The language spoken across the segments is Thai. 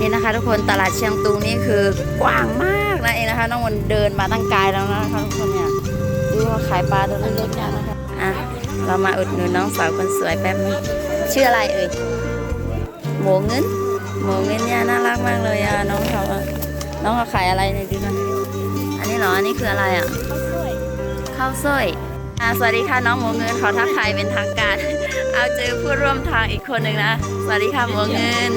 นี่นะคะ ทุกคนตลาดเชียงตุงนี่คือกว้างมากนะเองนะคะน้องมนเดินมาตั้งไกลแล้วนะคะทุกคนเนี่ยดูว่าขายปลาตัวเล็กๆเนี่ยนะคะอะเรามาอุดหนุนน้องสาวคนสวยแป๊บนึงชื่ออะไรเอ่ยหมูเงินหมูเงินเนี่ยน่ารักมากเลยอะน้องเขาอะน้องเขาขายอะไรในอยดูหน่อยอันนี้เหรออันนี้คืออะไรอะข้าวสร้อยอะสวัสดีค่ะน้องหมูเงินขอทักทายเป็นทางการ เอาเจอผู้ร่วมทางอีกคนหนึ่งนะ สวัสดีค่ะหมูเงิน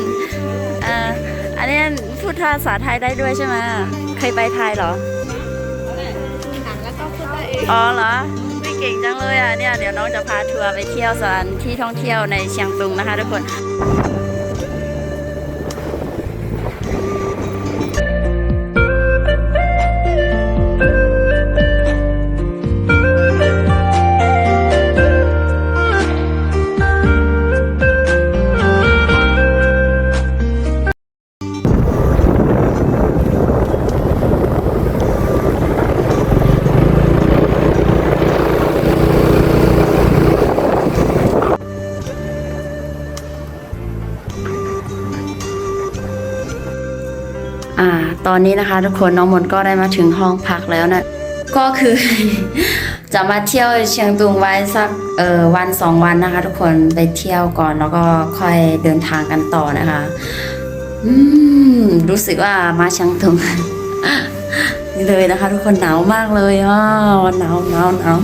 เอ่ออันนี้พูดภาษาไทยได้ด้วยใช่ไหมเคยไปไทยเหรอแล้วก็พูดได้เองอ๋อเหรอไม่เก่งจังเลยอะเนี่ยเดี๋ยวน้องจะพาทัวร์ไปเที่ยวสถานที่ท่องเที่ยวในเชียงตุงนะคะทุกคน ตอนนี้นะคะ ทุกคนน้องมนก็ได้มาถึงห้องพักแล้วนะก็คือ จะมาเที่ยวเชียงตุงไว้สักเออวันสองวันนะคะ ทุกคนไปเที่ยวก่อนแล้วก็ค่อยเดินทางกันต่อนะคะอืมรู้สึกว่ามาเชียงตุงนี่เลยนะคะ ทุกคนหนาวมากเลยอะหนาวหนาวหนาว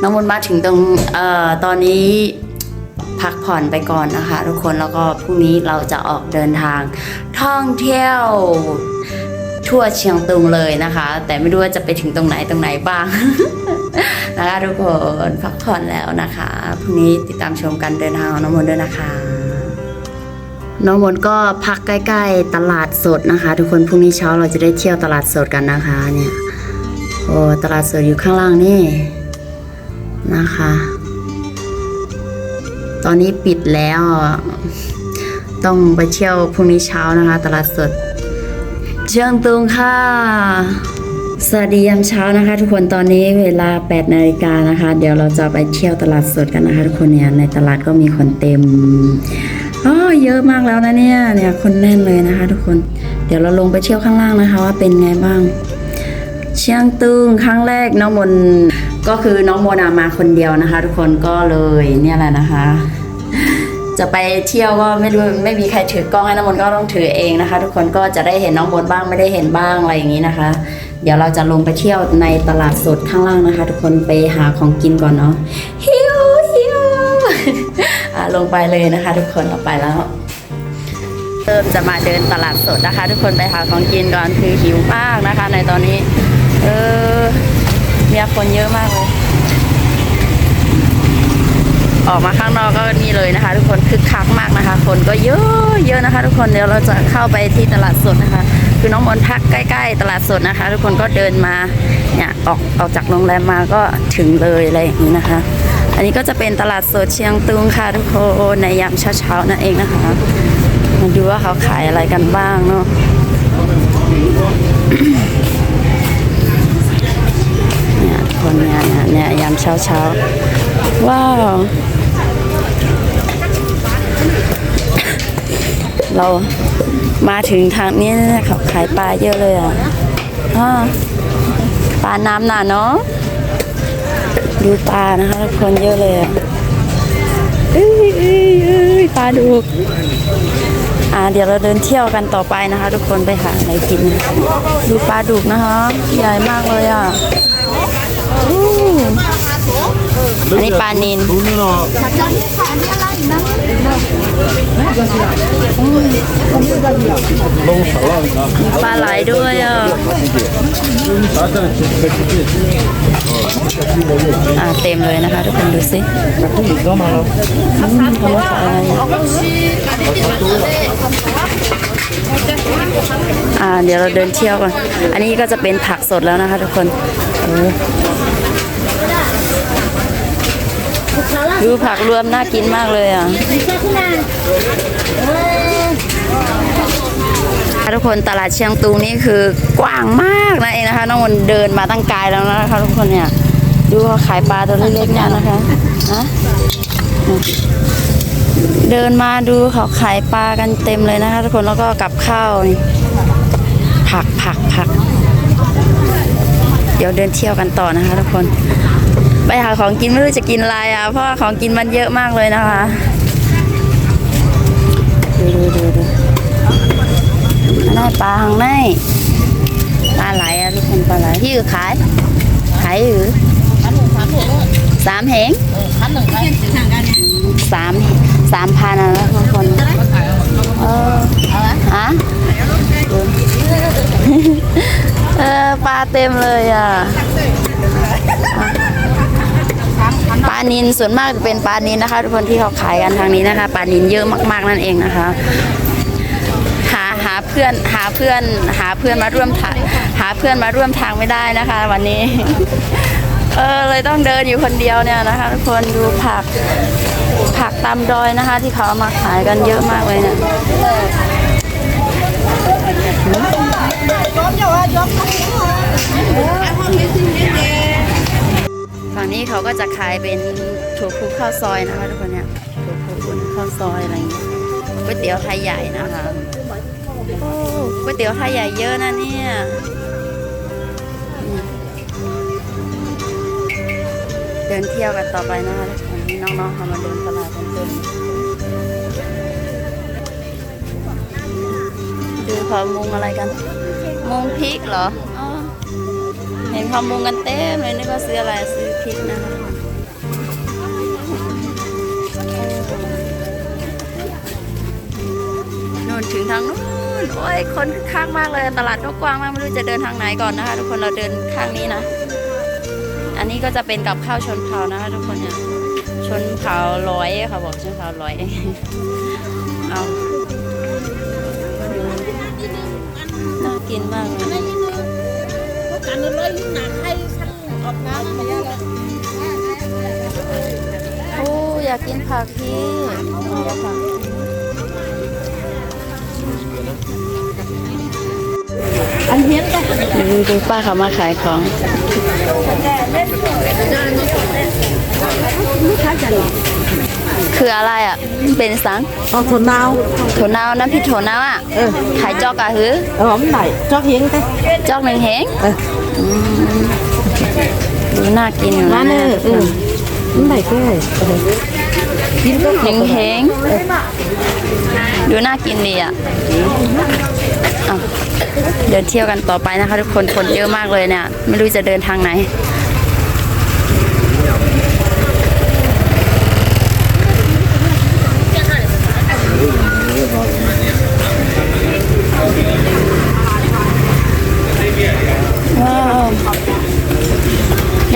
น้องมนมาถึงตรงเอ่อตอนนี้พักผ่อนไปก่อนนะคะ ทุกคนแล้วก็พรุ่งนี้เราจะออกเดินทางท่องเที่ยว ทั่วเชียงตุงเลยนะคะ แต่ไม่รู้ว่าจะไปถึงตรงไหนตรงไหนบ้างนะคะทุกคนพักผ่อนแล้วนะคะพรุ่งนี้ติดตามชมกันเดินทางของน้องมนต์ด้วยนะคะ น้องมนต์ก็พักใกล้ ๆ ตลาดสดนะคะ ทุกคนพรุ่งนี้เช้าเราจะได้เที่ยวตลาดสดกันนะคะเนี่ยโอ้ตลาดสดอยู่ข้างล่างนี่นะคะ ตอนนี้ปิดแล้ว ต้องไปเที่ยวพรุ่งนี้เช้านะคะ ตลาดสด เชียงตุงค่ะ สวัสดียามเช้านะคะ ทุกคนตอนนี้เวลา 8 นาฬิกานะคะ เดี๋ยวเราจะไปเที่ยวตลาดสดกันนะคะ ทุกคนเนี่ยในตลาดก็มีคนเต็มอ๋อเยอะมากแล้วนะเนี่ยเนี่ยคนแน่นเลยนะคะ ทุกคนเดี๋ยวเราลงไปเที่ยวข้างล่างนะคะ ว่าเป็นไงบ้าง เชียงตุงครั้งแรกน้องมนก็คือน้องโมนามาคนเดียวนะคะ ทุกคนก็เลยเนี่ยแหละนะคะ จะไปเที่ยวก็ไม่รู้ไม่มีใครถือกล้องให้น้องมนก็ต้องถือเองนะคะ ทุกคนก็จะได้เห็นน้องมนบ้างไม่ได้เห็นบ้างอะไรอย่างนี้นะคะ เดี๋ยวเราจะลงไปเที่ยวในตลาดสดข้างล่างนะคะ ทุกคนไปหาของกินก่อนเนาะหิวหิวอะลงไปเลยนะคะ ทุกคนเราไปแล้วเริ่มจะมาเดินตลาดสดนะคะ ทุกคนไปหาของกินก่อนคือหิวมากนะคะ ในตอนนี้ เออมีคนเยอะมากเลย ออกมาข้างนอกก็นี่เลยนะคะ ทุกคนคึกคักมากนะคะ คนก็เยอะเยอะนะคะ ทุกคนเดี๋ยวเราจะเข้าไปที่ตลาดสดนะคะ คือน้องมนพักใกล้ ๆ ตลาดสดนะคะ ทุกคนก็เดินมาเนี่ยออกออกจากโรงแรมมาก็ถึงเลยอะไรอย่างนี้นะคะ อันนี้ก็จะเป็นตลาดสดเชียงตุงค่ะทุกคนในยามเช้าๆนั่นเองนะคะมาดูว่าเขาขายอะไรกันบ้างเนาะเนี่ยคนเนี่ยเนี่ยเนี่ยยามเช้าเช้าๆว้าว เรามาถึงทางนี้เนี่ยเขาขายปลาเยอะเลยอะปลาน้ำหนาเนาะดูปลานะคะทุกคนเยอะเลยอะเอ้ยเอ้ยเอ้ยปลาดุกอ่าเดี๋ยวเราเดินเที่ยวกันต่อไปนะคะ ทุกคนไปหาอะไรกิน ดูปลาดุกนะคะ ใหญ่มากเลยอะ อันนี้ปลานินปลาไหลด้วยอะอ่าเต็มเลยนะคะ ทุกคนดูสิอ่าเดี๋ยวเราเดินเที่ยวก่อน อันนี้ก็จะเป็นผักสดแล้วนะคะ ทุกคน ดูผักรวมน่ากินมากเลยอะทุกคนตลาดเชียงตุงนี่คือกว้างมากนะเองนะคะน้องมนเดินมาตั้งไกลแล้วนะคะทุกคนเนี่ยดูเขาขายปลาตัวเล็กๆเนี่ยนะคะฮะเดินมาดูเขาขายปลากันเต็มเลยนะคะ ทุกคนแล้วก็กับข้าวผักผักผัก เดี๋ยวเดินเที่ยวกันต่อนะคะ ทุกคน ไปหาของกินไม่รู้จะกินอะไรอะ เพราะว่าของกินมันเยอะมากเลยนะคะดูดูดูดูปลาหางในปลาไหลอะทุกคนปลาไหลที่อือขาย ขายอือสามเหงสามสามพันนะทุกคนเออฮะเออปลาเต็มเลยอะ ปลานินส่วนมากจะเป็นปลานินนะคะ ทุกคนที่เขาขายกันทางนี้นะคะปลานินเยอะมากๆนั่นเองนะคะ หาหาเพื่อนหาเพื่อนหาเพื่อนมาร่วมทางหาเพื่อนมาร่วมทางไม่ได้นะคะ วันนี้ เออเลยต้องเดินอยู่คนเดียวเนี่ยนะคะ ทุกคนดูผักผักตามดอยนะคะ ที่เขามาขายกันเยอะมากเลยเนี่ยย้อมเยาวยอม ฝั่งนี้เขาก็จะขายเป็นถั่วพูข้าวซอยนะคะทุกคนเนี่ยถั่วพูคุณข้าวซอยอะไรอย่างเงี้ยก๋วยเตี๋ยวไทยใหญ่นะคะก๋วยเตี๋ยวไทยใหญ่เยอะนะเนี่ยเดินเที่ยวกันต่อไปนะคะทุกคนนี่น้องๆเขามาเดินตลาดกันเต็มดูเขามุงอะไรกัน มุงพริกเหรอ ห็นเขามุงกันเต็มเลยนึกว่าซื้ออะไรซื้อพริกนะคะนู่นถึงทางนู้นโอ้ยคนคึกคักมากเลยตลาดก็กว้างมากไม่รู้จะเดินทางไหนก่อนนะคะ ทุกคนเราเดินข้างนี้นะ อันนี้ก็จะเป็นกับข้าวชนเผ่านะคะ ทุกคนเนี่ยชนเผ่าร้อยค่ะบอกชนเผ่าร้อยเอาน่ากินมากเลย กันเลยหนักให้ช่างออกน้ำมาเยอะเลยโอ้อยากกินผักพี่อยากผักอันเฮียนดูดูป้าเขามาขายของคืออะไรอะ เป็นสัง Ờ, thổ nào ถั่วเน่าน้ำพริกถั่วเน่าอะ Ừ ขายจอกอะหือ Ờ, ấm này cho hiến thế จอกหนึ่งเหง Ừ ดูน่ากินอยู่นะ Má nè Ừ Ấm này cái này Ừ Hiến tốt หนึ่งเหงดูน่ากินดีอะอะเดินเที่ยวกันต่อไปนะคะทุกคนคนเยอะมากเลยเนี่ย ไม่รู้จะเดินทางไหน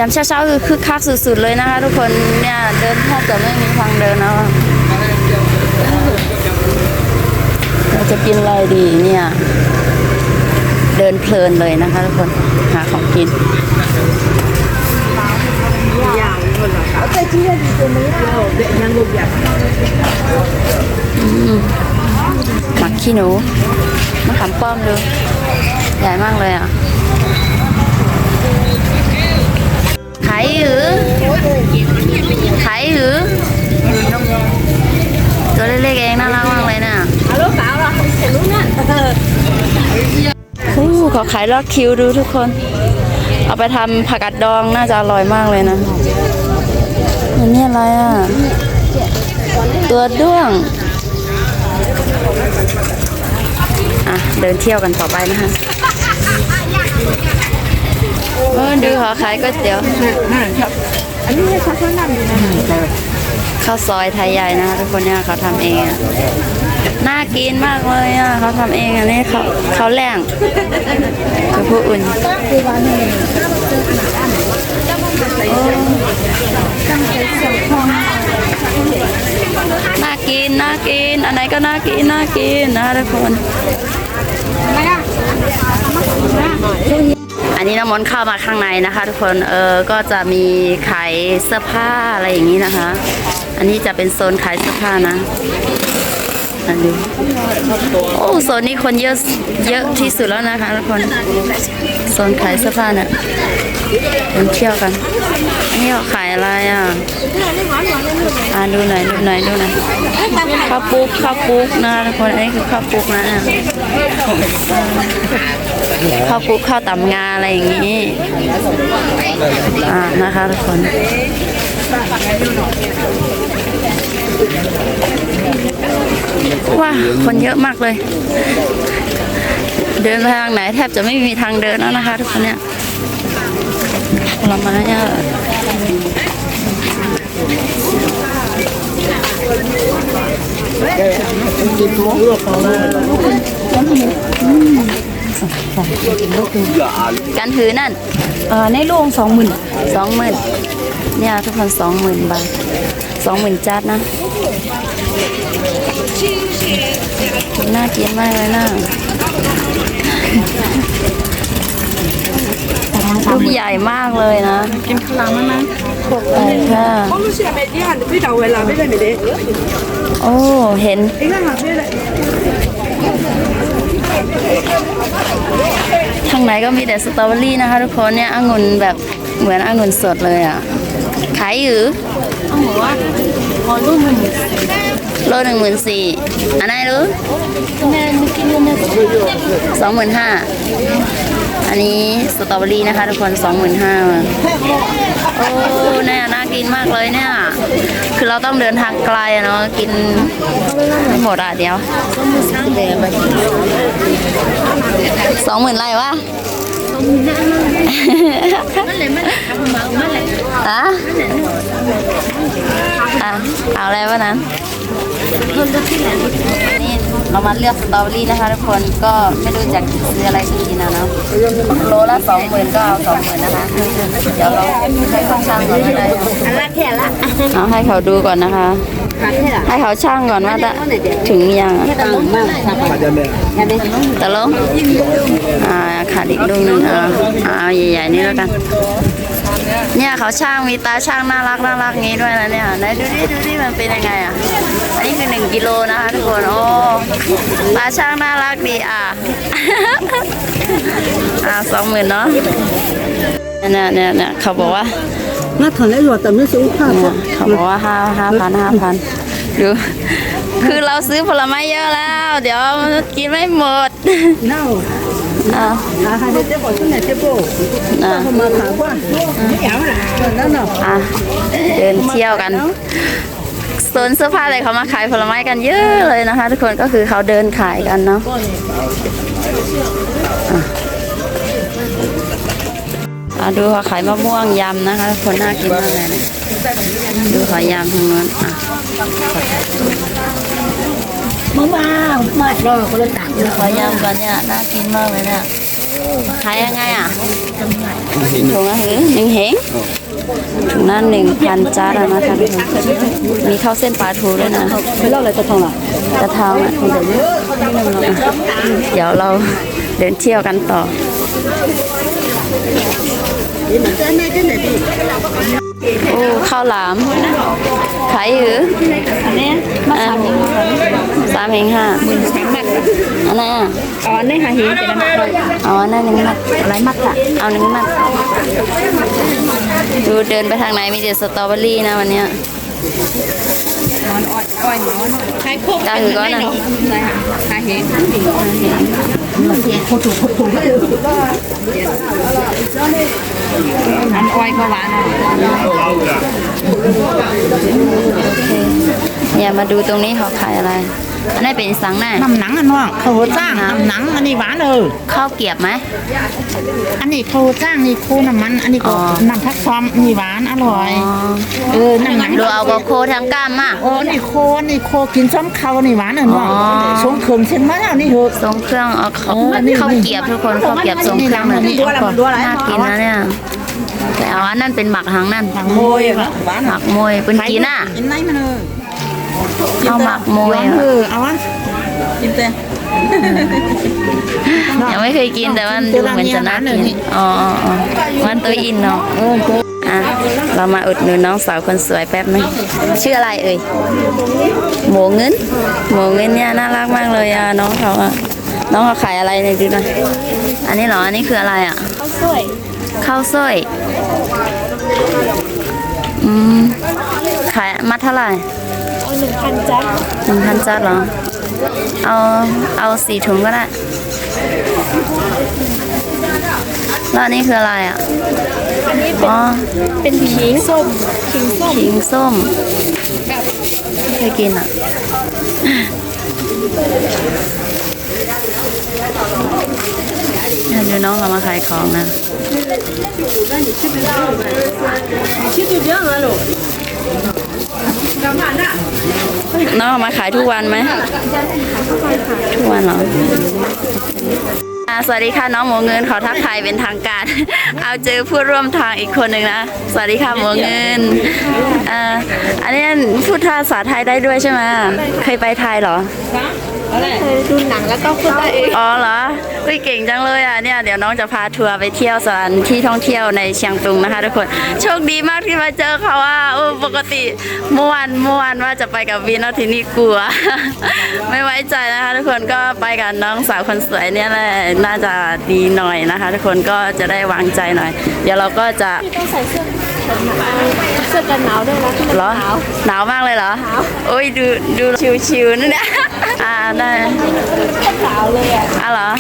ามเช้าๆคือคึกคักสุดๆเลยนะคะ ทุกคนเนี่ยเดินแทบจะไม่มีทางเดินแล้วอะเราจะกินอะไรดีเนี่ย เดินเพลินเลยนะคะ ทุกคนหาของกินอืมหมักขี้หนูมะขามป้อมดูใหญ่มากเลยอะ ขาย หรือขายหรือตัวเล็กๆเองน่ารักมากเลยน่ะลูกสาวเราเห็นลูกเนี่ยอู้ขอขายลอดคิวดูทุกคน เอาไปทำผักกัดดองน่าจะอร่อยมากเลยนะอันนี้อะไรอะ ตัวด้วง อะ เดินเที่ยวกันต่อไปนะคะ เออดูเขาขายก๋วยเตี๋ยว Anh ấy sao có năm gì nè ข้าวซอยไทยใหญ่นะคะทุกคนเนี่ยเขาทำเองอะน่ากินมากเลยอะเขาทำเองอันนี้เขาเขาแรงคือผู้อุ่นน่ากินน่ากินอันไหนก็น่ากินน่ากินนะทุกคนอั นี้น้ำมนต์เข้ามาข้างในนะคะ ทุกคนเออก็จะมีขายเสื้อผ้าอะไรอย่างนี้นะคะ อันนี้จะเป็นโซนขายเสื้อผ้านะอันนี้โอ้โซนนี้คนเยอะเยอะที่สุดแล้วนะคะทุกคนโซนขายเสื้อผ้าเนี่ย คนเที่ยวกันนนี้เขาขายอะไรอะอ่าดูหน่อยดูหน่อยดูหน่อยข้าวปุ๊กข้าวปุ๊กนะทุกคนอันนี้คือข้าวปุ๊กนะข้าวปุ๊กข้าวตำงาอะไรอย่างนี้อ่านะคะทุกคนว้าคนเยอะมากเลย เดินไปทางไหนแทบจะไม่มีทางเดินแล้วนะคะ ทุกคนเนี่ย ลไม้อะการถือนั่นเอ่อในโรงสองหมื่นสองหมื่นเนี่ยทุกคนสองหมื่นบาทสองหมื่นจัดนะน่ากินมากเลยนะ ลูกใหญ่มากเลยนะ กินข้าวหลามไหมค่ะโอ้เห็น ทางไหนก็มีแต่สตรอเบอรี่นะคะทุกคนเนี่ยองุ่นแบบเหมือนองุ่นสดเลยอะ ขายอยู่โลหนึ่งหมื่นสี่อันไหนรู้สองหมื่นห้า อันนี้สตรอเบอรี่นะคะทุกคนสองหมื่นห้าโอ้เนี่ยน่ากินมากเลยเนี่ย คือเราต้องเดินทางไกลอะเนาะกินไม่หมดอะเดี๋ยวสองหมื่นไรวะอะอะเอาอะไรวะนั้นนี่ เรามาเลือกสตรอเบอรี่นะคะทุกคนก็ไม่รู้จะซื้ออะไรกินนะเนาะโลละสองหมื่นก็เอาสองหมื่นนะคะเดี๋ยวเราให้เขาช่างก่อนว่าได้อันละแค่ละเอาให้เขาดูก่อนนะคะ ให้เขาช่างก่อนว่าจะถึงยังตะลงอ่าขาดอีกลูกนึงอ่าเอาใหญ่ๆนี่แล้วกัน เนี่ยเขาช่างมีตาช่างน่ารักน่ารักงี้ด้วยนะเนี่ยไหนดูดิดูดิมันเป็นยังไงอะอันนี้คือหนึ่งกิโลนะคะทุกคนโอ้ตาช่างน่ารักดีอะอ่าสองหมื่นเนาะเนี่ยเนี่ยเนี่ยเขาบอกว่ามาถานได้หรอแต่ไม่ซื้อผ้าเขาบอกว่าห้าห้าพันห้าพันดูคือเราซื้อผลไม้เยอะแล้ว เดี๋ยวกินไม่หมดเน่า 啊还得这不是那这不， อ่า 没看过，没有了，那那。 อ่ะเดินเที่ยวกันโซนเสื้อผ้าอะไรเขามาขายผลไม้กันเยอะเลยนะคะ ทุกคนก็คือเขาเดินขายกันเนาะอ่ะอ่ะดูเขาขายมะม่วงยำนะคะทุกคนน่ากินมากเลยนะดูเขายำทางนู้นอ่ะ มะมามาเอกคนละต่างเยอขอยำกันเนี่ยน่ากินมากเลยเนี่ยขายยังไงอะถุงละหนึ่งเฮงถุงนั่นหนึ่งพันจานนะคะมีข้าวเส้นปลาทูด้วยนะไม่เล่าอะไรตะทองหรอตะทองอะเดี๋ยวเราเดินเที่ยวกันต่อ โอ้ข้าวหลามขายหรืออันนี้มาสามเองสามเองห้าหมื่นสามมัดอันไหนอะอ๋อนี่หาหินจะได้มาเลยเอาอันนั้นหนึ่งมัดอะไรมัดค่ะเอาหนึ่งมัดดูเดินไปทางไหนมีแต่สตรอเบอรี่นะวันเนี้ยนอนอ้อยอ้อยนอนใครพกก็คือก็นะใช่ค่ะหาหิน อันอ้อยก็หวานเนี่ยมาดูตรงนี้เขาขายอะไร อันนี้เป็นสังแน่น้ำหนังอันว่างเขาจ้างน้ำหนังอันนี้หวานเออข้าวเกรียบไหมอันนี้เขาจ้างนี่โคน้ำมัน อันนี้ก็อ๋อน้ำพักซ้อมนี่หวานอร่อยอ๋อเออน้ำหนังดูเอากระโคทั้งก้ามมาโอ้นี่โคนี่โคกินซ้อมเขานี่หวานเออว่างอ๋อสงเขิงเช่นมาแล้วนี่เหอะทรงเครื่องเอาเขาเออนี่ข้าวเกรียบทุกคนข้าวเกรียบทรงเครื่องเลยนี่มันดูอะไรน่ากินนะเนี่ยแต่เอาอันนั้นเป็นหมักหางนั่นหมักโมยเหรอหวานหมักมวยเป็นกินอะกินไหนมันเออ เอาหมักมวยเออะอเอาวะกินแต่ยังไม่เคยกินแต่ว่าดูเหมือนจะน่ากินอ๋ออ๋ออ๋อมันตัวอินเนาะอะเรามาอุดหนุนน้องสาวคนสวยแป๊บนึงชื่ออะไรเอ่ยหมูเงินหมูเงินเนี่ยน่ารักมากเลยอะน้องเขาอะน้องเขาขายอะไรเนี่ยดูหน่อยอันนี้เหรออันนี้คืออะไรอะข้าวสวยข้าวสร้อยอืมขายมัดเท่าไหร่เอา หนึ่งพันจ้ะหนึ่งพันจัดเหรอ เอาเอาสี่ถุงก็ได้แล้วอันนี้คืออะไรอะ อันนี้เป็นอ๋อเป็นขิงส้มขิงส้มขิงส้มไม่เคยกินอะเดี๋ยวน้องเขามาขายของนะ น้องออกมาขายทุกวันไหมทุกวันเหรอสวัสดีค่ะน้องหมูเงินขอทักทายเป็นทางการ เอาเจอผู้ร่วมทางอีกคนหนึ่งนะ สวัสดีค่ะหมูเงินอ่าอันนี้พูดภาษาไทยได้ด้วยใช่ไหมเคยไปไทยเหรอ เคยดูหนังแล้วก็พูดได้เองอ๋อเหรอเฮ้ยเก่งจังเลยอะเนี่ยเดี๋ยวน้องจะพาทัวร์ไปเที่ยวสถานที่ท่องเที่ยวในเชียงตุงนะคะทุกคนโชคดีมากที่มาเจอเขาอะปกติเมื่อวานเมื่อวานว่าจะไปกับวินแล้วทีนี้กลัว ไม่ไว้ใจนะคะ ทุกคนก็ไปกับน้องสาวคนสวยเนี่ยแหละน่าจะดีหน่อยนะคะ ทุกคนก็จะได้วางใจหน่อย เดี๋ยวเราก็จะต้องใส่ เสื้อกันหนาวเสื้อกันหนาวด้วยนะที่มันเหรอหนาว หนาวมากเลยเหรอหนาว โอ้ยดูดูชิวๆนั่นเนี่ยอ่าได้ก็หนาวเลยอะอะเหรอ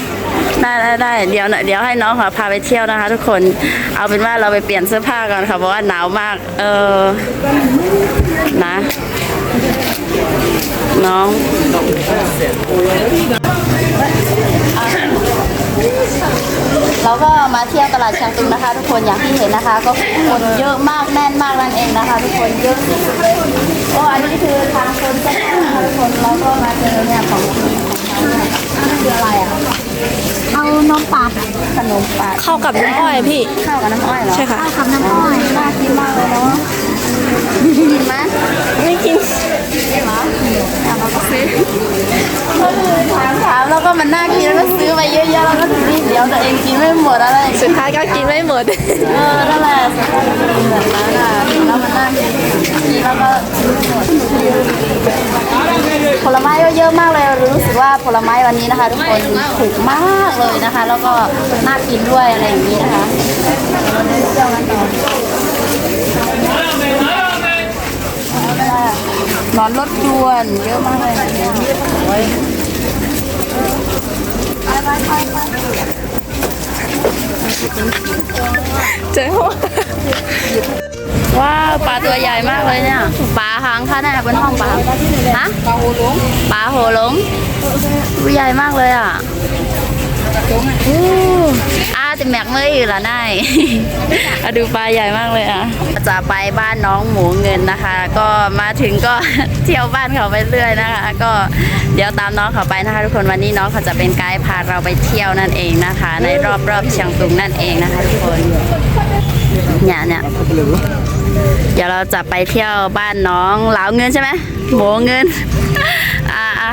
ได้ได้ได้เดี๋ยวเดี๋ยวให้น้องเขาพาไปเที่ยวนะคะ ทุกคนเอาเป็นว่าเราไปเปลี่ยนเสื้อผ้าก่อนค่ะเพราะว่าหนาวมาก เออนะ น้อง เราก็มา เที่ยวตลาดเชียงตุงนะคะ ทุกคนอย่างที่เห็นนะคะ ก็คนเยอะมากแน่นมากนั่นเองนะคะ ทุกคนเยอะสุดๆเลยก็อันนี้คือทางคนเส้นนะคะทุกคนเราก็มาเจอเนี่ยของกินของเขาเนี่ยคืออะไรอะเอานมปังขนมปังเข้ากับน้ำอ้อยพี่ ข้าวกับน้ำอ้อยเหรอใช่ค่ะ ข้าวกับน้ำอ้อยน่ากินมากเลยเนาะ กินไหมไม่กินเหรออะเราก็ซื้อก็คือถามถามแล้วก็มันน่ากินแล้วก็ซื้อไปเยอะๆแล้วก็ทีนี้เดี๋ยวตัวเองกินไม่หมดอะไรอย่างเงี้ยสุดท้ายก็กินไม่หมด เออนั่นแหละสภาพมันเป็นแบบนั้นอะแล้วมันน่ากินกินแล้วก็ผลไม้ก็เยอะมากเลยรู้สึกว่าผลไม้วันนี้นะคะทุกคนถูกมากเลยนะคะ แล้วก็น่ากินด้วยอะไรอย่างนี้นะคะ นอนรถด่วน เยอะมากเลยโอ้ยเจ๊ว่าว้าวปลาตัวใหญ่มากเลยเนี่ยปลาหางค่ะเนี่ยบนห้องปลาฮะปลาโหลงปลาโหลงตัวใหญ่มากเลยอะ อู้อาจะแม็กไม่อยู่ละนายอะดูปลาใหญ่มากเลยอะ จะไปบ้านน้องหมูเงินนะคะ ก็มาถึงก็เที่ยวบ้านเขาไปเรื่อยนะคะ ก็เดี๋ยวตามน้องเขาไปนะคะ ทุกคนวันนี้น้องเขาจะเป็นไกด์พาเราไปเที่ยวนั่นเองนะคะ ในรอบรอบเชียงตุงนั่นเองนะคะ ทุกคนเนี่ยเนี่ยเดี๋ยวเราจะไปเที่ยวบ้านน้องเหลาเงินใช่ไหมหมูเงินอ่าอะ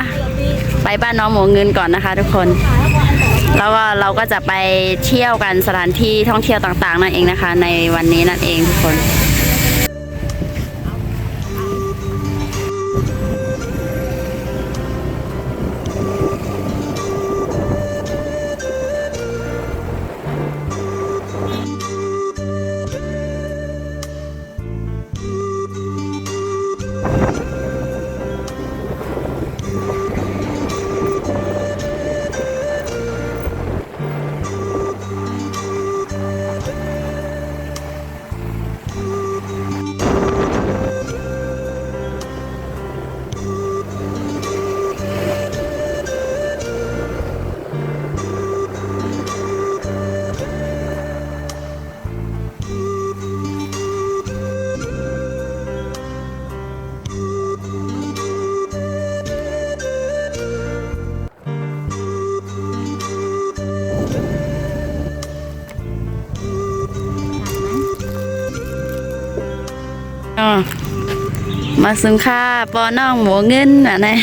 ไปบ้านน้องหมูเงินก่อนนะคะ ทุกคน แล้วก็เราก็จะไปเที่ยวกันสถานที่ท่องเที่ยวต่างๆนั่นเองนะคะ ในวันนี้นั่นเองทุกคน อมาซึมค่าปอน้องหมูเงินอะนะ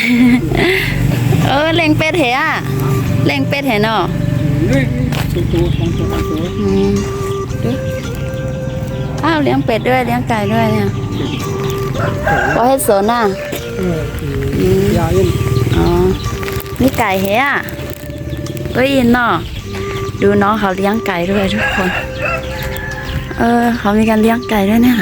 เออเล็งเป็ดเหรอะเล็งเป็ดเหรเนาะนี่ตัวตัวสองตัวสามตัวอืมดูอ้าวเลี้ยงเป็ดด้วยเลี้ยงไก่ด้วยเนี่ยพอให้สนอะยาเย็นอ๋อนี่ไก่เหรอะเอ้ยเนาะดูน้องเขาเลี้ยงไก่ด้วยทุกคน เออ เขามีการเลี้ยงไก่ด้วยเนี่ย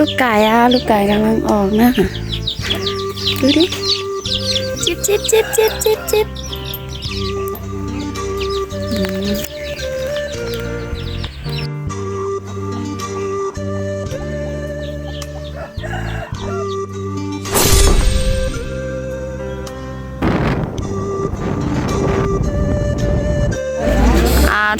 ลูกไก่อะลูกไก่กำลังออกนะดูดิจิบจิบจิบจิบจิบจิบ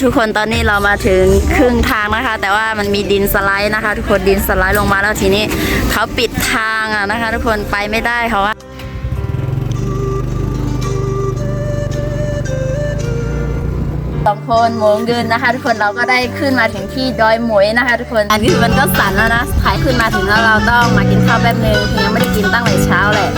ทุกคนตอนนี้เรามาถึงครึ่งทางนะคะ แต่ว่ามันมีดินสไลด์นะคะ ทุกคนดินสไลด์ลงมาแล้วทีนี้เขาปิดทางอะนะคะ ทุกคนไปไม่ได้เขาว่าสองคนโมงยืนนะคะ ทุกคนเราก็ได้ขึ้นมาถึงที่ดอยหมวยนะคะ ทุกคนอันนี้มันก็สั่นแล้วนะถ่ายขึ้นมาถึงแล้วเราต้องมากินข้าวแป๊บนึงยังไม่ได้กินตั้งแต่เช้าเลย